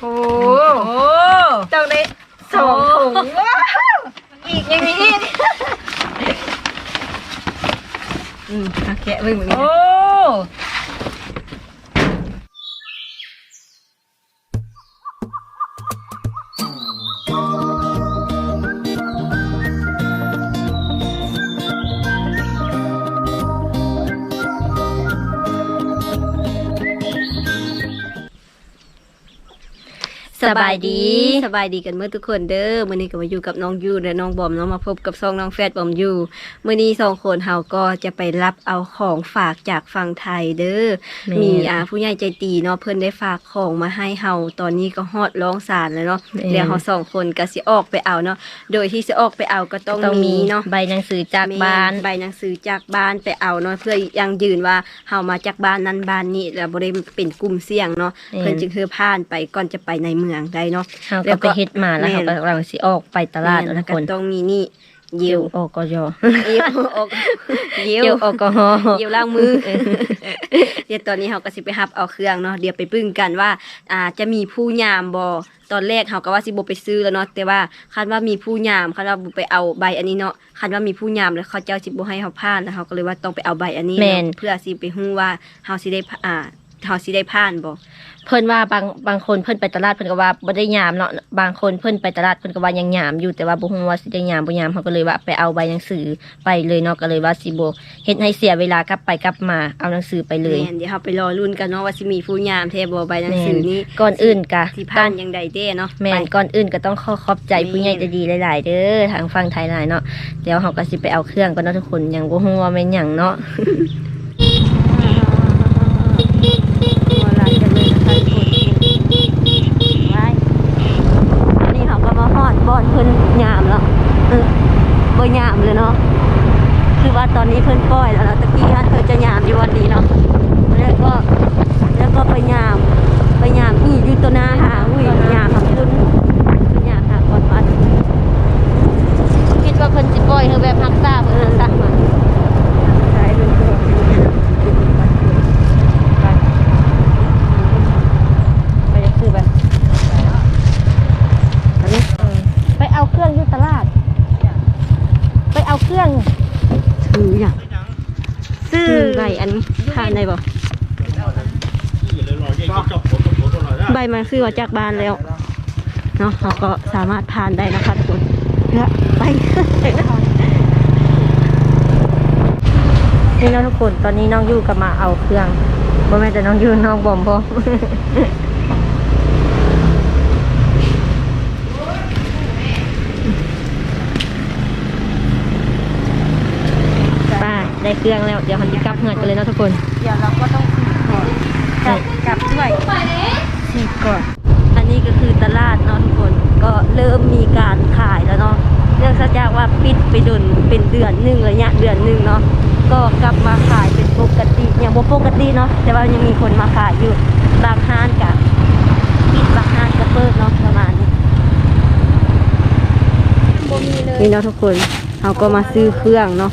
โอ้โอ้ต้องได้สองถุงว้าวอีกยังมีอีกอืมโอเคเบิ่งเหมือนกันโอ้ สบายดีสบายดีกันเมื่อทุกคนเด้อมื้อนี้ก็มาอยู่กับน้องยูและน้องบอมเนาะมาพบกับซองน้องแฟดบอมยูมื้อนี้สองคนเฮาก็จะไปรับเอาของฝากจากฝั่งไทยเด้อแม่มีอ่าผู้ใหญ่ใจดีเนาะเพิ่นได้ฝากของมาให้เฮาตอนนี้ก็ฮอดร้องสารแล้วเนาะแม่เดี๋ยวเฮาสองคนก็สิออกไปเอาเนาะโดยที่สิออกไปเอาก็ต้องต้องมีมีเนาะใบหนังสือจากบ้านแม่ใบหนังสือจากบ้านไปเอาเนาะเพื่อยังยืนว่าเฮามาจากบ้านนั้นบ้านนี้แล้วบ่ได้เป็นกลุ่มเสี่ยงเนาะแม่นเพิ่นจึงคือผ่านไปก่อนจะไปในเมืองได้เนาะเฮาแล้ก็วก็ไปเฮ็ดมาแล้วแม่เฮานก็กำลังสิออกไปตลาดแล้วทุกคนก็ต้องมีนี่เยเยววโอกยเยวออกเยเยววแอลกอฮอล์เยวล้างมือ เดี๋ยวตอนนี้เฮาก็สิไปรับเอาเครื่องเนาะเดี๋ยวไปปึ้งกันว่าอ่าจะมีผู้ยามบ่ตอนแรกเฮาก็ว่าสิบ่ไปซื้อแล้วเนาะแต่ว่าคันว่ามีผู้ยามคันว่าบ่ไปเอาใบอันนี้เนาะคันว่ามีผู้ยามแล้วเขาเจ้าสิบ่ให้เฮาผ่านแล้วเฮาก็เลยว่าต้องไปเอาใบอันนี้แม่นเนาะเพื่อสิไปฮู้ว่าเฮาสิได้ผ่าอ่า เฮาสิได้ผ่านบ่เพิ่นว่าบางบางคนเพิ่นไปตลาดเพิ่นก็ว่าบ่ได้ยามเนาะบางคนเพิ่นไปตลาดเพิ่นก็ว่ายังยามอยู่แต่ว่าบ่ฮู้ว่าสิได้ยามบ่ยามเขาก็เลยว่าไปเอาใบหนังสือไปเลยเนาะก็เลยว่าสิบ่เฮ็ดให้เสียเวลากลับไปกลับมาเอาหนังสือไปเลยแม่นเดี๋ยวเฮาไปรอลุ้นกันเนาะว่าสิมีผู้ยามแท้บ่ใบหนังสือนี้ก่อนอื่นกะสิผ่านยังใดเด้เนาะแม่นไปก่อนอื่นก็ต้องขอขอบใจแม่นผู้ใหญ่ใจดีหลาย ๆ เด้อทางฝั่งไทยหลายเนาะเดี๋ยวเขาก็สิไปเอาเครื่องก่อนเนาะทุกคนยังบ่ฮู้ว่าแม่นหยังเนาะ หัวไหลกันเลยนะคะทุกคนไว้อันนี้เขาก็มาฮอดบอนเพิ่นยามแล้วเออบ่ยามเลยเนาะ คือ ว่าตอนนี้เพิ่นป้อยแล้วตะกี้ฮันเพิ่นจะยามอยู่วันนี้เนาะแล้วก็แล้วก็ไปยาม ไปยามอีอยู่ตัวหน้าหาอุ้ยยามทำขึ้นขึ้นยามหาก่อนวันคิดว่าเพิ่นสิป้อยเฮาแบบพักษาเพิ่นสั่งมาใช้เพิ่นก็ไปไปจะซื้อไป อันนี้ ไปเอาเครื่องอยู่ตลาด ไปเอาเครื่อง ถืออย่างซื้ อใบอันนี้ทานได้บ่ใบมันซื้อมาจากบ้านแล้วเนาะเราก็สามารถทานได้นะคะทุกคนเพื่อไปนี่เนาะทุกคนตอนนี้น้องยู่ก็มาเอาเครื่องบ่แม่นแต่น้องยู่น้องบอมพ ร้อมไป้าได้เครื่องแล้ว เดี๋ยวมันจะกลับเงินกันเลยเนาะทุกคน เดี๋ยวเราก็ต้องซื้อก่อนกับกับด้วยซื้อก่อน อันนี้ก็คือตลาดเนาะทุกคน ก็เริ่มมีการขายแล้วเนาะ เนื่องจากว่าปิดไปโดนเป็นเดือนหนึ่งระยะเดือนหนึ่งเนาะ ก็กลับมาขายเป็นปกติ อย่างบ่ปกติเนาะ แต่ว่ายังมีคนมาขายอยู่ บางห้านกับปิดบางห้านก็เปิดเนาะประมาณนี้นี่เนาะทุกคน เราก็มาซื้อเครื่องเนาะ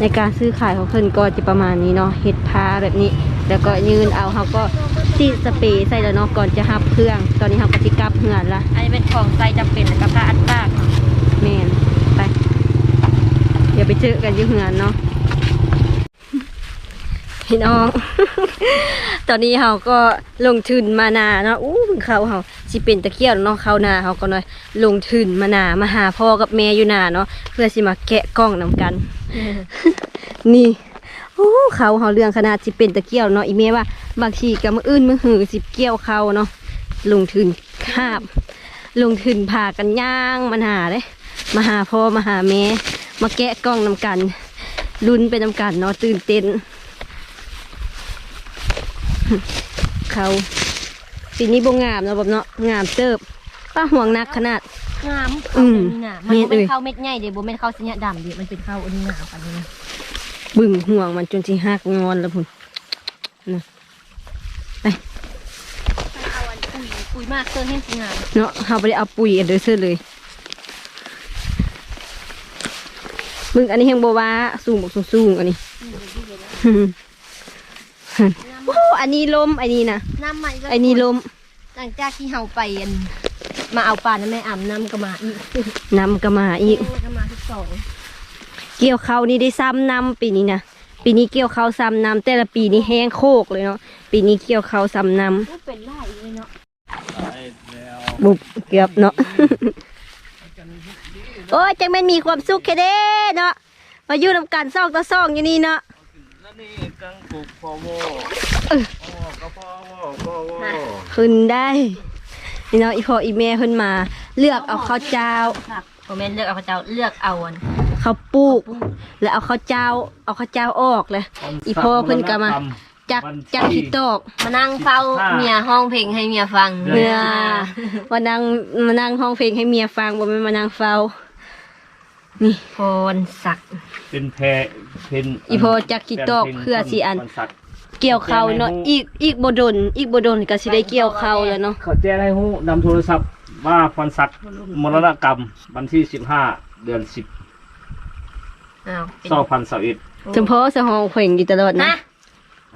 ในการซื้อขายของเพิ่นก็จะประมาณนี้เนาะเห็ดพาแบบนี้ แล้วก็ยืนเอาเขาก็ซีดสเปรย์ใส่แล้วเนาะก่อนจะหับเครื่อง ตอนนี้เขาก็จะกลับเหือนละอันนี้เป็นของใส่จำเป็นกับผ้าอัดปากแมนไป เดี๋ยวไปเจอกันอยี่เหือนเนาะ พี่น้อง ตอนนี้เขาก็ลงทุนมานาเนาะอู้เขาเขาสิเป็นตะเกียบเนาะเขานาเขาก็น้อยลงทุนมานามาหาพ่อกับแม่อยู่นาเนาะเพื่อสิมาแกะกล้องนำกัน นี่โอ้เขาเขาเรื่องขนาดสิเป็นตะเกียวเนาะอีเมว่าบางทีกับมืออื่นมือหือสิเกี่ยวเขาเนาะลงทุนคาบ ลงทุนพากันย่างมาหาเลยมาหาพ่อมาหาแม่มาแกะกล้องนำกันลุ้นไปนำกันเนาะตื่นเต้น เขาปีนี้บงงามเนาะบบเนาะงามเติบป้าห่วงนักขนาด งามอืมนี่นะมันเม็ดบ่เป็เอ้นยข้าวเม็ดใหญ่เดี๋ยวบ่แม่นข้าวสัญญาดำเดี๋ยวมันเป็นข้าวอันนี้งามปันนี้นะบึ่งห่วงมันจนสิหักงอนแล้วพุ่นนะไปเอาอันปุ๋ยปุ๋ยมากเครื่องให้งามเนาะเขาไปได้เอาปุ๋ยอันเดอเซอร์เลยมึงอันนี้แหงโบว่าสูงบอกสูงๆอันนี้ โอ้อันนี้ลมอันนี้นะน้ำใหม่อันนี้ลม หลังจากที่เฮาไปอัน มาเอาปลาน้ำแม่อ่ำน้ำก็มาอีกนำก็มาอีกก็มาที่สองเกี่ยวเขาวนี่ได้ซ้ำนำปีนี้นะปีนี้เกี่ยวเขาวซ้ำนำแต่ละปีนี้แห้งโคกเลยเนาะปีนี้เกี่ยวเขาวซ้ำนก็เป็นไล่เลยเนาะำบุบเกือบเนาะโอ้ยจังแม่นมีความสุขแค่เด้เนาะมาอยู่นำกันซอกต่อซองอยู่นี่เนาะ นั่นนี่กังปุกพอโวพอก็พอโวพอโวขึ้นได้นี่เนาะอีพ่ออีแม่เพิ่นมา เลือกเอาข้าวเจ้าโมเมนต์เลือกเอาพระเจ้าเลือกเอาอันข้าวปลูก แล้วเอาข้าวเจ้า เอาข้าวเจ้าออกเลยอีพ่อเพิ่นก็มาจักจักขี้ตอกมานั่งเฝ้าเมียห้องเพลงให้เมียฟังเมื่อมานั่งมานั่งห้องเพลงให้เมียฟังบ่แม่นมานั่งเฝ้า นี่พรศักดิ์ เป็นแพรเป็นอีพ่อจักขี้ตอกเพื่อสิอันวัสัตว์เกี่ยวเขาเนาะ อีกอีกบ่ดน อีกบ่ดนก็สิได้เกี่ยวเขาแล้วเนาะ เขาแจ้งให้หู้นำโทรศัพท์ว่าฟันสัตว์มรณกรรม วันที่สิบห้าเดือนสิบอ้าวเป็นสองพันสเอ็ดเฉพาะสะห้องเพลงอยู่ตลอดนะ นะ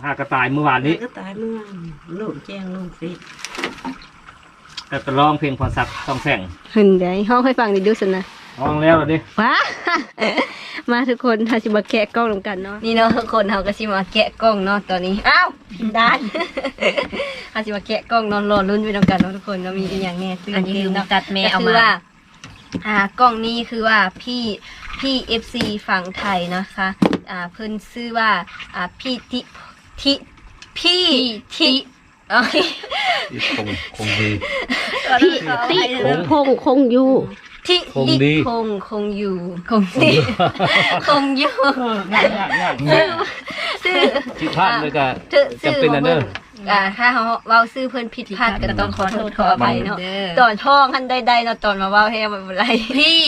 ห้ากระต่ายเมื่อวานนี้ก็ตายเมื่อวานลูกแจ้งลูกฟิตก็จะร้องเพลงฟันสัตว์ต้องแข่งเห็นได้ห้องให้ฟังดิดูสินะ ร้องแล้วเหรอดิว้า มาทุกคนถ้าสิมาแกะกล้องนำกันเนาะนี่เนาะทุกคนเฮาก็สิมาแกะกล้องเนาะตอนนี้อ้าวผิดด้านเฮาสิมาแกะกล้องเนอนรอลุ้นไปนำกันเนาะทุกคนเนาะมีอีกอย่างแน่ตื่นอันนี้เต้คืนอเนาะตัดแม่ก็เอาคือมาว่าอ่ากล้องนี้คือว่าพี่พี่เอฟซีฝั่งไทยนะคะอ่าเพิ่นชื่อว่าอ่าพี่ทิทิพี่ทิเอ้ยคงคงดีพี่ติคงคงคงอยู่ ทิคงดี คงคงอยู่ คงดีคงอยู่ยากยากยากยากชื่อที่พลาดเลยก็ชื่อชื่อจำเป็นนะเด้อ อ่าถ้าเขาเว้าชื่อเพิ่นผิดพลาดก็ต้องขอโทษขออภัยเนาะตอนท้องท่านใดๆเนาะตอนมาเว้าให้มันบ่ไรพี่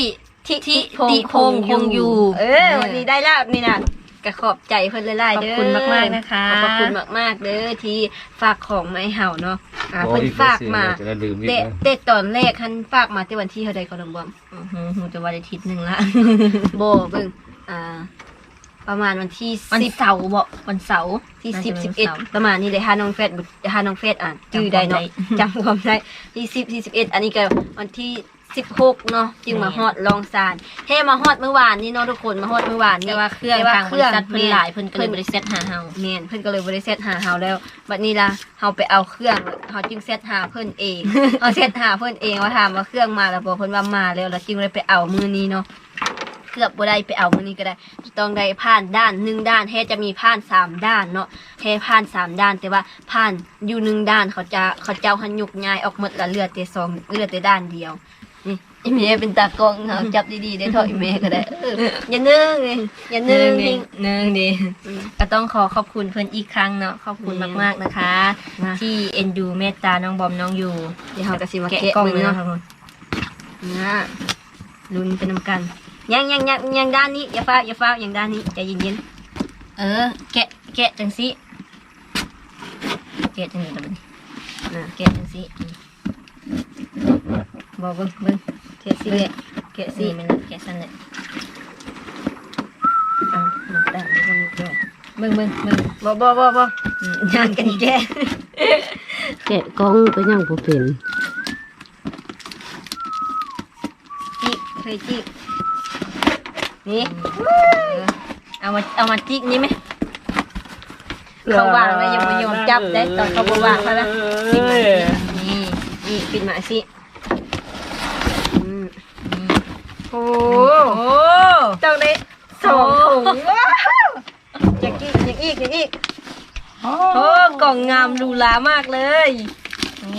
ทิทิทิคงคงอยู่ เออวันนี้ได้แล้วนี่นะ ก็ขอบใจเพิ่นหลายๆเด้อขอบคุณมากๆนะคะ ขอบคุณมากๆเด้อที่ฝากของมาให้เฮาเนาะอ่าโอ้เพิ่นอีฝากมาจะได้ลืมอีกแต่นะแต่ตอนแรกคันฝากมาแต่วันที่เท่าใดก็ลองบ่อื้อหือหูจะวันอาทิตย์หนึ่งละ โบเบิ่งอ่า ประมาณวันที่วันสิบเสาร์บอกวันเสาร์ ที่น่าสิบจะสิบป็เอ็นดวันสาร์ประมาณนี้เลยฮาน้องเฟสฮาน้องเฟสอ่านจื้อได้เนาะจำความได้ที่สิบที่สิบเอ็ดอันนี้ก็วันที่ สิบหกเนาะจึงมาฮอดลองซานเฮ้มาฮอดเมื่อวานนี้เนาะทุกคนมาฮอดเมื่อวานแต่นี้ว่าเครื่องแต่ว่าทางเคบรื่ริองษัทเพิ่นหลายเพิ่นก็เลยบริษัทหาเฮาแม่นเพิ่นก็เลยบ่ได้เซตหาเฮาแล้วบัดนี้ล่ะเฮาไปเอาเครื่องเฮาจึงเซตหาเพิ่นเองเอาเซตหาเพิ่นเองว่าถามว่าเครื่องมาแล้วบ่เพิ่นว่ามาแล้วแล้วจึงเลยไปเอามื้อนี้เนาะเกือบบ่ได้ไปเอามื้อนี้ก็ได้ต้องได้ผ่านด้านหนึ่งด้านแฮจะมีผ่านสามด้านเนาะแฮผ่านสามด้าน แต่ว่าผ่านอยู่หนึ่งด้านเขาจะเขาเจ้าหันยุกย้ายออกหมดละเหลือแต่สองเหลือแต่ด้านเดียวนี่ อีเมย์เป็นตากล้องเฮาจับดีๆได้เท่าอีเมย์ก็ได้เอออย่านึ่งเลยอย่านึ่งหนึ่นิ่งงหนึ่งดีก็ต้องขอขอบคุณเพื่อนอีกครั้งเนาะขอบคุณมากๆนะคะมาที่เอ็นดูเมตตาน้องบอมน้องอยู่เดี๋ยวเราก็สิมาแกะแกะกล้องเบิ่งเลยเนาะเนาะนะลุ้นไปนำกันยังยังยังยังด้านนี้อย่าฟ้าวอย่าฟ้าวยังด้านนี้ใจเย็นเออ แกะแกะจังสิแกะจังนี้ละบัดนี้ๆนะแกะจังสิอืมบอกเบิ่งเบิ่งแกะสิแกะแกะสิสิมันแกะสั้นเลยเอาหนักด้านนี้ก็มีด้วยเบิ่งเบิ่งเบิ่งบ่บ่บ่บ่อืมยานกันอีกแกะแกะกล้องก็ยังบ่เป็นจิกเคยจิกนี่เออเอามาเอามาจิกนี่ไหมเขาวางไว้ยังไม่ยอมจับได้ตอนเขาบ่วางเขาละปิดมาสินี่นี่ปิดมาสิอืม โอ้โอ้ต้องได้สองถุงว้าวอยากกินอยากอีกอยากอีกโอ้กล่องงามหรูหรามากเลยโอ้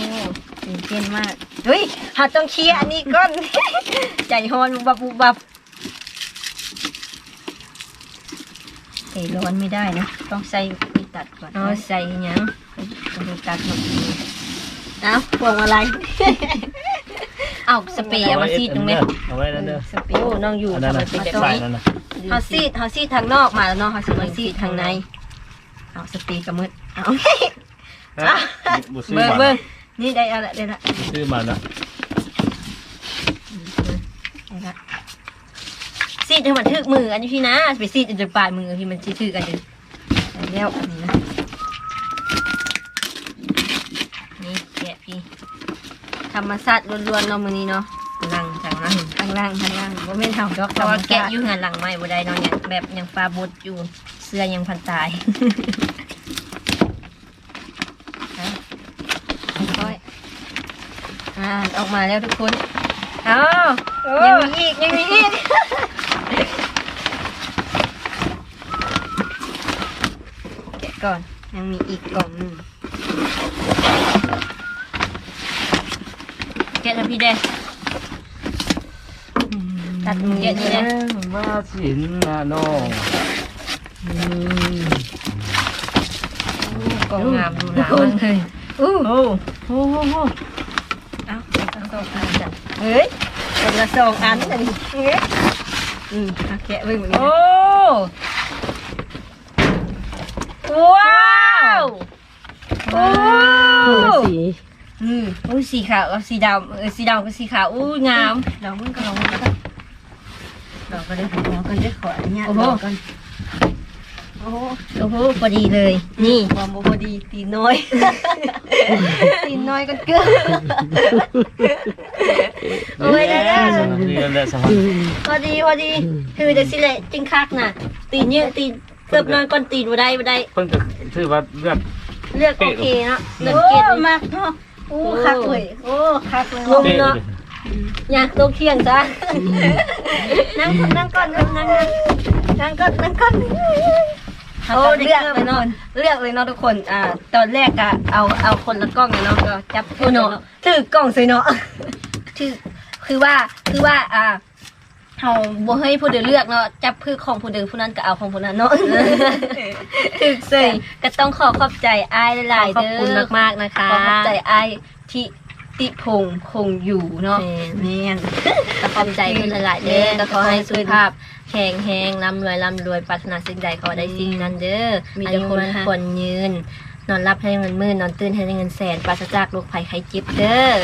ตื่นเต้นมากเฮ้ยหาต้องเคลียร์อันนี้ก่อนใจฮอนบุบบับบุบบับใจร้อนไม่ได้นะ ต้องใส่ปีตัดก่อนเอาใส่หยังต้องดูตัดหมดเอ้าพวงมาลัย เอาสเปรย์เอามาซีดตรงไหมเอาไว้นั่นเด้อสเปรย์โอ้น้องอยู่อันนั้นทำนะไมเป็นแบบใส่นี้นั่นนะเฮาซีดเฮาซีดทางนอกมาแล้วเนาะเฮาสิมาซีดทางในเอาสปีกระมืดเอาฮะบุซื้อเบิ่งมาเบิ่งนี่ได้เอาละได้ละซื้อมานะได้ละซีดให้มันถึกมืออันนี้พี่นะไปซีดจนปลายมือพี่มันสิถึกกันอยู่ได้แล้วอันนี้นะ นี่แกะพี่ ธรรมชาติล้วนๆเนาะมื้อนี้เนาะนั่งทางนั้นข้างล่างข้างล่างบ่แม่นเฮาดอกเพราะว่าแกะอยู่งานหลังใหม่บ่ได้เนาะเนี่ยแบบยังปลาบดอยู่เสื้อยังพันตายค่อยอ่าออกมาแล้วทุกคนอ้าวยังมีอีกยังมีอีกแกะก่อนยังมีอีกกล่องหนึง แกะทำพี่แดงตัดมือแกะนี่นะมาสินนาน้องกองงามดูหนาวมากเลยอู้โอ้โอ้โหโหเอาเอาเอาเอาเอาเฮ้ยเป็นละสองอันอันนี้เฮ้ยอืมเอาแกะไว้เหมือนกันโอ้ว้าวโอ้คนละสี อืมอุ้ยสีขาวกับสีดำเออสีดำกับสีขาวอู้งามเรามึงก็ลองกันเราก็ได้หัวกันได้ขออนุญาตโอ้โหเรากันโอ้โหโอ้โหพอดีเลย นี่ความบ่พอดีตีน้อย ตีน้อยกันเกินโอ้ยได้ได้นี่แหละสมัครพอดีพอดี คือจะสิเละจริงคักน่ะ ตีนเยอะตีนเกือบนอนก้นตีนบ่ได้บ่ได้เพิ่นก็ถือว่าเลือกเลือกโอเคเนาะเลือกโอ้เกตมากเนาะ โอ้คักเลยโอ้คักเลยงงเนาะอยากตัวเคียงจ้ะนั่งนั่งก่อนนั่งนั่งนั่งนั่งก่อนนั่งก่อนโอ้โอ้ได้เลือกเกือบเลยเนาะเลือกเลยเนาะทุกคน อ่า ตอนแรกอะเอาเอาคนละกล้องเลยเนาะก็จับโอ้เนาะถือกล้องใส่เนาะคือคือว่าคือว่าอ่า เฮาบ่ให้ผู้เดียวเลือกเนาะจับพืชของผู้เดียวผู้นั้นก็เอาของผู้นั้นเนาะถึกใส่ก็ต้องขอขอบใจอ้ายหลายๆขอบเด้อคุณมากๆนะคะขอขอบใจอ้ายที่ติพงษ์คงอยู่เนาะแม่นแม่นก็ขอบใจเพิ่นหลายๆเด้อก็ขอให้สุขภาพแข็งแรงร่ำรวยร่ำรวยปรารถนาสิ่งใดขอได้สิ่งนั้นเด้อมีมีแต่แต่คคนนหาควรยืน นอนรับให้เงินหมื่นนอนตื่นให้ได้เงินแสนปราศจากโรคภัยไข้เจ็บเด้อ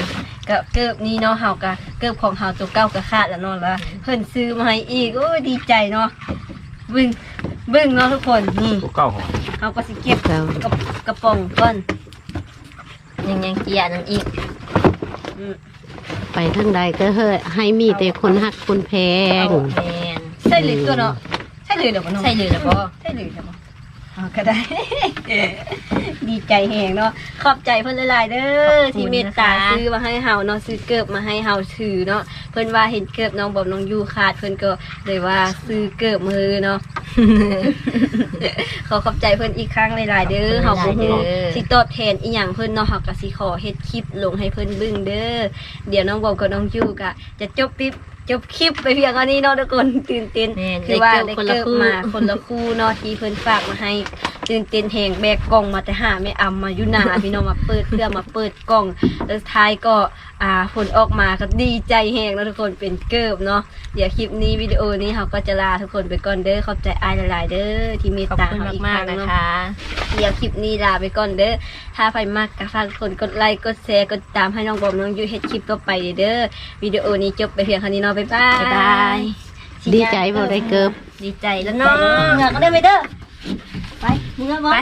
ก็เกิบนี้เนาะเฮาก็เกิบของเฮาตัวเก่าก็ขาดแล้วเนาะแล้วเพิ่นซื้อมาให้อีกโอ้ยดีใจเนาะบึ้งบึ้งเนาะทุกคนนี่ตัวเก้าของเฮาก็สิเก็บเรากระกระป๋องก่อนยังยังเกียร์นั่นอีกอืมไปทางใดก็เฮ้ยให้มีแต่คนหักคนแพงเอาแมนใช่เลยตัวเนาะใช่เลยเดี๋ยวบ่น้องใช่เลยแล้วก็ใช่เลยเดี๋ยวบ่ เอาก็ได้ ดีใจแหงเนาะขอบใจเพิ่นหลายๆเด้อที่เมตตาซื้อมาให้เฮาเนาะซื้อเกิบมาให้เฮาถือเนาะเพิ่นว่าเห็นเกิบน้องบอมน้องยูขาด เพิ่นก็เลยว่าซื้อเกิบมือเนาะ ขอขอบใจเพิ่นอีกครั้งหลายๆเด้อเฮาบ่ฮู้สิตอบแทนอีหยังเพิ่นเนาะเฮาก็สิขอเฮ็ดคลิปลงให้เพิ่นเบิ่งเด้อเดี๋ยวน้องบอมกับน้องยูก็จะจบคลิป จบคลิปไปเพียงเท่านี้เนาะทุกคนตื่นเต้นแมนคือว่าได้ได้เกิดคนละเกิดคู่ มาคนละคู่เนาะที่เพิ่นฝากมาให้ ตื่นเต้นแหงแบกกล่องมาแต่หาไม่อำมาอยู่หนาพี่น้องมาเปิดเพื่อมาเปิดกล่องแล้วท้ายก็อ่าผลออกมาก็ดีใจแหงแล้วทุกคนเป็นเกิบเนาะเดี๋ยวคลิปนี้วิดีโอนี้เราก็จะลาทุกคนไปก่อนเด้อขอบใจอายหลาย ๆ เด้อที่เมตขอบตาคุณเราอีกคมากรั้งๆนะเนาะคะ เดี๋ยวคลิปนี้ลาไปก่อนเด้อถ้าใครมากก็ฝากทุกคนกดไลค์กดแชร์กดติดตามให้น้องบอมน้องยูเฮ็ดคลิปต่อไปเด้อวิดีโอนี้จบไปเพียงเท่านี้เนาะบ๊ายบายบ๊ายบายดีใจบ่ได้เกิบดีใจแล้วเนาะเหงือกก็ได้ไหมเด้อ ไปมึงเอาบ่ไป